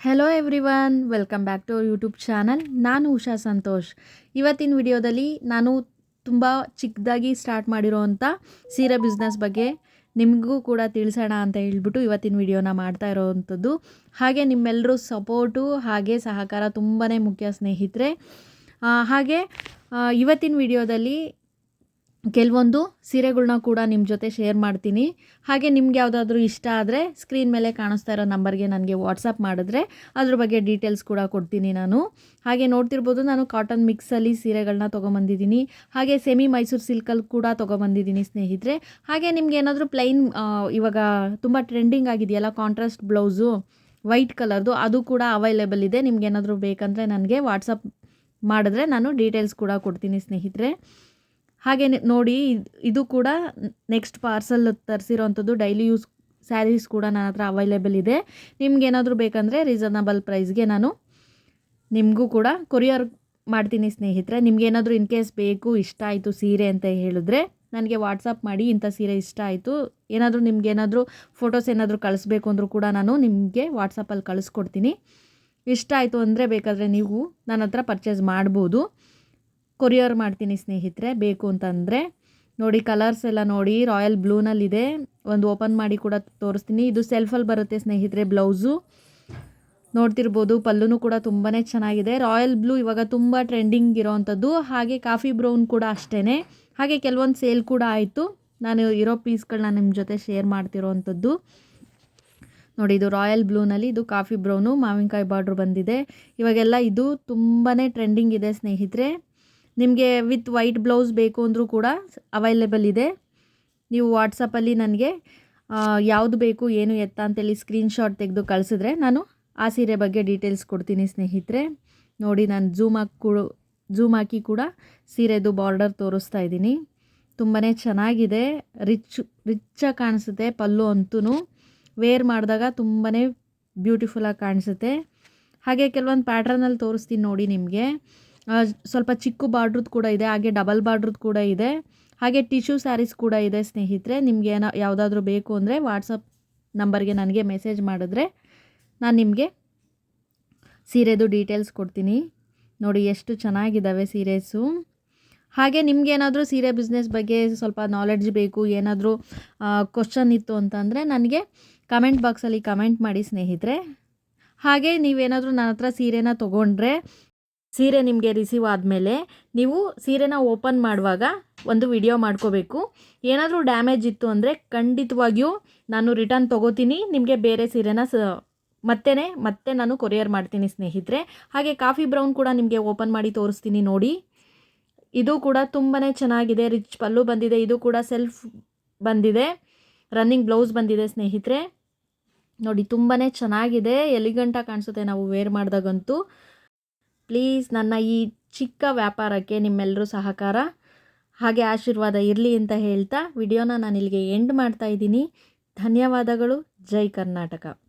Hello everyone welcome back to YouTube channel ನಾನು ಉಷಾ ಸಂತೋಷ್. ಇವತ್ತಿನ ವಿಡಿಯೋದಲ್ಲಿ ನಾನು ತುಂಬ ಚಿಕ್ಕದಾಗಿ ಸ್ಟಾರ್ಟ್ ಮಾಡಿರೋವಂಥ ಸೀರೆ ಬಿಸ್ನೆಸ್ ಬಗ್ಗೆ ನಿಮಗೂ ಕೂಡ ತಿಳಿಸೋಣ ಅಂತ ಹೇಳ್ಬಿಟ್ಟು ಇವತ್ತಿನ ವಿಡಿಯೋನ ಮಾಡ್ತಾ ಇರೋವಂಥದ್ದು. ಹಾಗೆ ನಿಮ್ಮೆಲ್ಲರೂ ಸಪೋರ್ಟು ಹಾಗೆ ಸಹಕಾರ ತುಂಬಾ ಮುಖ್ಯ ಸ್ನೇಹಿತರೆ. ಹಾಗೆ ಇವತ್ತಿನ ವಿಡಿಯೋದಲ್ಲಿ ಕೆಲವೊಂದು ಸೀರೆಗಳನ್ನ ಕೂಡ ನಿಮ್ಮ ಜೊತೆ ಶೇರ್ ಮಾಡ್ತೀನಿ. ಹಾಗೆ ನಿಮ್ಗೆ ಯಾವುದಾದ್ರೂ ಇಷ್ಟ ಆದರೆ ಸ್ಕ್ರೀನ್ ಮೇಲೆ ಕಾಣಿಸ್ತಾ ಇರೋ ನಂಬರ್ಗೆ ನನಗೆ ವಾಟ್ಸಪ್ ಮಾಡಿದ್ರೆ ಅದ್ರ ಬಗ್ಗೆ ಡೀಟೇಲ್ಸ್ ಕೂಡ ಕೊಡ್ತೀನಿ ನಾನು. ಹಾಗೆ ನೋಡ್ತಿರ್ಬೋದು ನಾನು ಕಾಟನ್ ಮಿಕ್ಸಲ್ಲಿ ಸೀರೆಗಳನ್ನ ತೊಗೊಂಬಂದಿದ್ದೀನಿ. ಹಾಗೆ ಸೆಮಿ ಮೈಸೂರು ಸಿಲ್ಕಲ್ಲಿ ಕೂಡ ತೊಗೊಂಬಂದಿದ್ದೀನಿ ಸ್ನೇಹಿತರೆ. ಹಾಗೆ ನಿಮ್ಗೆ ಏನಾದರೂ ಪ್ಲೈನ್ ಇವಾಗ ತುಂಬ ಟ್ರೆಂಡಿಂಗ್ ಆಗಿದೆಯಲ್ಲ ಕಾಂಟ್ರಾಸ್ಟ್ ಬ್ಲೌಸು ವೈಟ್ ಕಲರ್ದು ಅದು ಕೂಡ ಅವೈಲೇಬಲ್ ಇದೆ. ನಿಮ್ಗೆ ಏನಾದರೂ ಬೇಕಂದರೆ ನನಗೆ ವಾಟ್ಸಪ್ ಮಾಡಿದ್ರೆ ನಾನು ಡೀಟೇಲ್ಸ್ ಕೂಡ ಕೊಡ್ತೀನಿ ಸ್ನೇಹಿತರೆ. ಹಾಗೆ ನೋಡಿ, ಇದ್- ಕೂಡ ನೆಕ್ಸ್ಟ್ ಪಾರ್ಸಲ್ ತರಿಸಿರೋವಂಥದ್ದು ಡೈಲಿ ಯೂಸ್ ಸ್ಯಾರೀಸ್ ಕೂಡ ನನ್ನ ಹತ್ರ ಅವೈಲೇಬಲ್ ಇದೆ. ನಿಮ್ಗೇನಾದರೂ ಬೇಕಂದರೆ ರೀಸನಬಲ್ ಪ್ರೈಸ್ಗೆ ನಾನು ನಿಮಗೂ ಕೂಡ ಕೊರಿಯರ್ ಮಾಡ್ತೀನಿ ಸ್ನೇಹಿತರೆ. ನಿಮಗೇನಾದರೂ ಇನ್ ಕೇಸ್ ಬೇಕು, ಇಷ್ಟ ಆಯಿತು ಸೀರೆ ಅಂತ ಹೇಳಿದ್ರೆ ನನಗೆ ವಾಟ್ಸಪ್ ಮಾಡಿ, ಇಂಥ ಸೀರೆ ಇಷ್ಟ ಆಯಿತು. ಏನಾದರೂ ನಿಮ್ಗೆ ಏನಾದರೂ ಫೋಟೋಸ್ ಏನಾದರೂ ಕಳಿಸ್ಬೇಕು ಅಂದರೂ ಕೂಡ ನಾನು ನಿಮಗೆ ವಾಟ್ಸಪ್ಪಲ್ಲಿ ಕಳಿಸ್ಕೊಡ್ತೀನಿ. ಇಷ್ಟ ಆಯಿತು ಅಂದರೆ ಬೇಕಾದರೆ ನೀವು ನನ್ನ ಹತ್ರ ಪರ್ಚೇಸ್ ಮಾಡ್ಬೋದು. ಕೊರಿಯರ್ ಮಾಡ್ತೀನಿ ಸ್ನೇಹಿತರೆ, ಬೇಕು ಅಂತಂದರೆ. ನೋಡಿ ಕಲರ್ಸ್ ಎಲ್ಲ ನೋಡಿ ರಾಯಲ್ ಬ್ಲೂನಲ್ಲಿದೆ ಒಂದು ಓಪನ್ ಮಾಡಿ ಕೂಡ ತೋರಿಸ್ತೀನಿ. ಇದು ಸೆಲ್ಫಲ್ಲಿ ಬರುತ್ತೆ ಸ್ನೇಹಿತರೆ, ಬ್ಲೌಸು. ನೋಡ್ತಿರ್ಬೋದು, ಪಲ್ಲುನು ಕೂಡ ತುಂಬಾ ಚೆನ್ನಾಗಿದೆ. ರಾಯಲ್ ಬ್ಲೂ ಇವಾಗ ತುಂಬ ಟ್ರೆಂಡಿಂಗ್ ಇರೋವಂಥದ್ದು ಹಾಗೆ ಕಾಫಿ ಬ್ರೌನ್ ಕೂಡ ಅಷ್ಟೇ ಹಾಗೆ ಕೆಲವೊಂದು ಸೇಲ್ ಕೂಡ ಆಯಿತು. ನಾನು ಇರೋ ಪೀಸ್ಗಳನ್ನ ನಿಮ್ಮ ಜೊತೆ ಶೇರ್ ಮಾಡ್ತಿರೋವಂಥದ್ದು ನೋಡಿ, ಇದು ರಾಯಲ್ ಬ್ಲೂನಲ್ಲಿ ಇದು ಕಾಫಿ ಬ್ರೌನು ಮಾವಿನಕಾಯಿ ಬಾರ್ಡ್ರ್ ಬಂದಿದೆ. ಇವಾಗೆಲ್ಲ ಇದು ತುಂಬಾ ಟ್ರೆಂಡಿಂಗ್ ಇದೆ ಸ್ನೇಹಿತರೆ. ನಿಮಗೆ ವಿತ್ ವೈಟ್ ಬ್ಲೌಸ್ ಬೇಕು ಅಂದರೂ ಕೂಡ ಅವೈಲೇಬಲ್ ಇದೆ. ನೀವು ವಾಟ್ಸಪ್ಪಲ್ಲಿ ನನಗೆ ಯಾವುದು ಬೇಕು, ಏನು ಎತ್ತ ಅಂತೇಳಿ ಸ್ಕ್ರೀನ್ಶಾಟ್ ತೆಗೆದು ಕಳಿಸಿದ್ರೆ ನಾನು ಆ ಸೀರೆ ಬಗ್ಗೆ ಡೀಟೇಲ್ಸ್ ಕೊಡ್ತೀನಿ ಸ್ನೇಹಿತರೆ. ನೋಡಿ, ನಾನು ಝೂಮ್ ಹಾಕಿ ಕೂಡ ಝೂಮ್ ಹಾಕಿ ಕೂಡ ಸೀರೆದು ಬಾರ್ಡರ್ ತೋರಿಸ್ತಾ ಇದ್ದೀನಿ. ತುಂಬಾ ಚೆನ್ನಾಗಿದೆ. ರಿಚ್ ರಿಚ್ಚಾಗಿ ಕಾಣಿಸುತ್ತೆ ಪಲ್ಲು ಅಂತೂ ವೇರ್ ಮಾಡಿದಾಗ ತುಂಬಾ ಬ್ಯೂಟಿಫುಲ್ಲಾಗಿ ಕಾಣಿಸುತ್ತೆ. ಹಾಗೆ ಕೆಲವೊಂದು ಪ್ಯಾಟ್ರನಲ್ಲಿ ತೋರಿಸ್ತೀನಿ ನೋಡಿ ನಿಮಗೆ. ಸ್ವಲ್ಪ ಚಿಕ್ಕ ಬಾರ್ಡ್ರದ್ದು ಕೂಡ ಇದೆ, ಹಾಗೆ ಡಬಲ್ ಬಾರ್ಡ್ರದ್ದು ಕೂಡ ಇದೆ, ಹಾಗೆ ಟಿಶ್ಯೂ ಸ್ಯಾರೀಸ್ ಕೂಡ ಇದೆ ಸ್ನೇಹಿತರೆ, ನಿಮಗೆ ಏನೋ ಯಾವುದಾದ್ರೂ ಬೇಕು ಅಂದರೆ ವಾಟ್ಸಪ್ ನಂಬರ್ಗೆ ನನಗೆ ಮೆಸೇಜ್ ಮಾಡಿದ್ರೆ ನಾನು ನಿಮಗೆ ಸೀರೆದು ಡೀಟೇಲ್ಸ್ ಕೊಡ್ತೀನಿ. ನೋಡಿ ಎಷ್ಟು ಚೆನ್ನಾಗಿದ್ದಾವೆ ಸೀರೆಸು. ಹಾಗೆ ನಿಮ್ಗೇನಾದರೂ ಸೀರೆ ಬಿಸ್ನೆಸ್ ಬಗ್ಗೆ ಸ್ವಲ್ಪ ನಾಲೆಡ್ಜ್ ಬೇಕು, ಏನಾದರೂ ಕ್ವಶನ್ ಇತ್ತು ಅಂತಂದರೆ ನನಗೆ ಕಮೆಂಟ್ ಬಾಕ್ಸಲ್ಲಿ ಕಮೆಂಟ್ ಮಾಡಿ ಸ್ನೇಹಿತರೆ. ಹಾಗೆ ನೀವೇನಾದರೂ ನನ್ನ ಹತ್ರ ಸೀರೆನ ತೊಗೊಂಡ್ರೆ ಸೀರೆ ನಿಮಗೆ ರಿಸೀವ್ ಆದಮೇಲೆ ನೀವು ಸೀರೆನ ಓಪನ್ ಮಾಡುವಾಗ ಒಂದು ವಿಡಿಯೋ ಮಾಡ್ಕೋಬೇಕು. ಏನಾದರೂ ಡ್ಯಾಮೇಜ್ ಇತ್ತು ಅಂದರೆ ಖಂಡಿತವಾಗಿಯೂ ನಾನು ರಿಟರ್ನ್ ತೊಗೋತೀನಿ. ನಿಮಗೆ ಬೇರೆ ಸೀರೆನ ಸ ಮತ್ತೇ ಮತ್ತೆ ನಾನು ಕೊರಿಯರ್ ಮಾಡ್ತೀನಿ ಸ್ನೇಹಿತರೆ. ಹಾಗೆ ಕಾಫಿ ಬ್ರೌನ್ ಕೂಡ ನಿಮಗೆ ಓಪನ್ ಮಾಡಿ ತೋರಿಸ್ತೀನಿ ನೋಡಿ. ಇದು ಕೂಡ ತುಂಬಾ ಚೆನ್ನಾಗಿದೆ ರಿಚ್ ಪಲ್ಲು ಬಂದಿದೆ, ಇದು ಕೂಡ ಸೆಲ್ಫ್ ಬಂದಿದೆ ರನ್ನಿಂಗ್ ಬ್ಲೌಸ್ ಬಂದಿದೆ ಸ್ನೇಹಿತರೆ. ನೋಡಿ ತುಂಬಾ ಚೆನ್ನಾಗಿದೆ. ಎಲಿಗಂಟ ಕಾಣಿಸುತ್ತೆ ನಾವು ವೇರ್ ಮಾಡಿದಾಗಂತೂ. ಪ್ಲೀಸ್ ನನ್ನ ಈ ಚಿಕ್ಕ ವ್ಯಾಪಾರಕ್ಕೆ ನಿಮ್ಮೆಲ್ಲರೂ ಸಹಕಾರ. ಹಾಗೆ ಆಶೀರ್ವಾದ ಇರಲಿ ಅಂತ ಹೇಳ್ತಾ ವಿಡಿಯೋನ ನಾನು ಇಲ್ಲಿಗೆ ಎಂಡ್ ಮಾಡ್ತಾ ಇದ್ದೀನಿ. ಧನ್ಯವಾದಗಳು. ಜೈ ಕರ್ನಾಟಕ.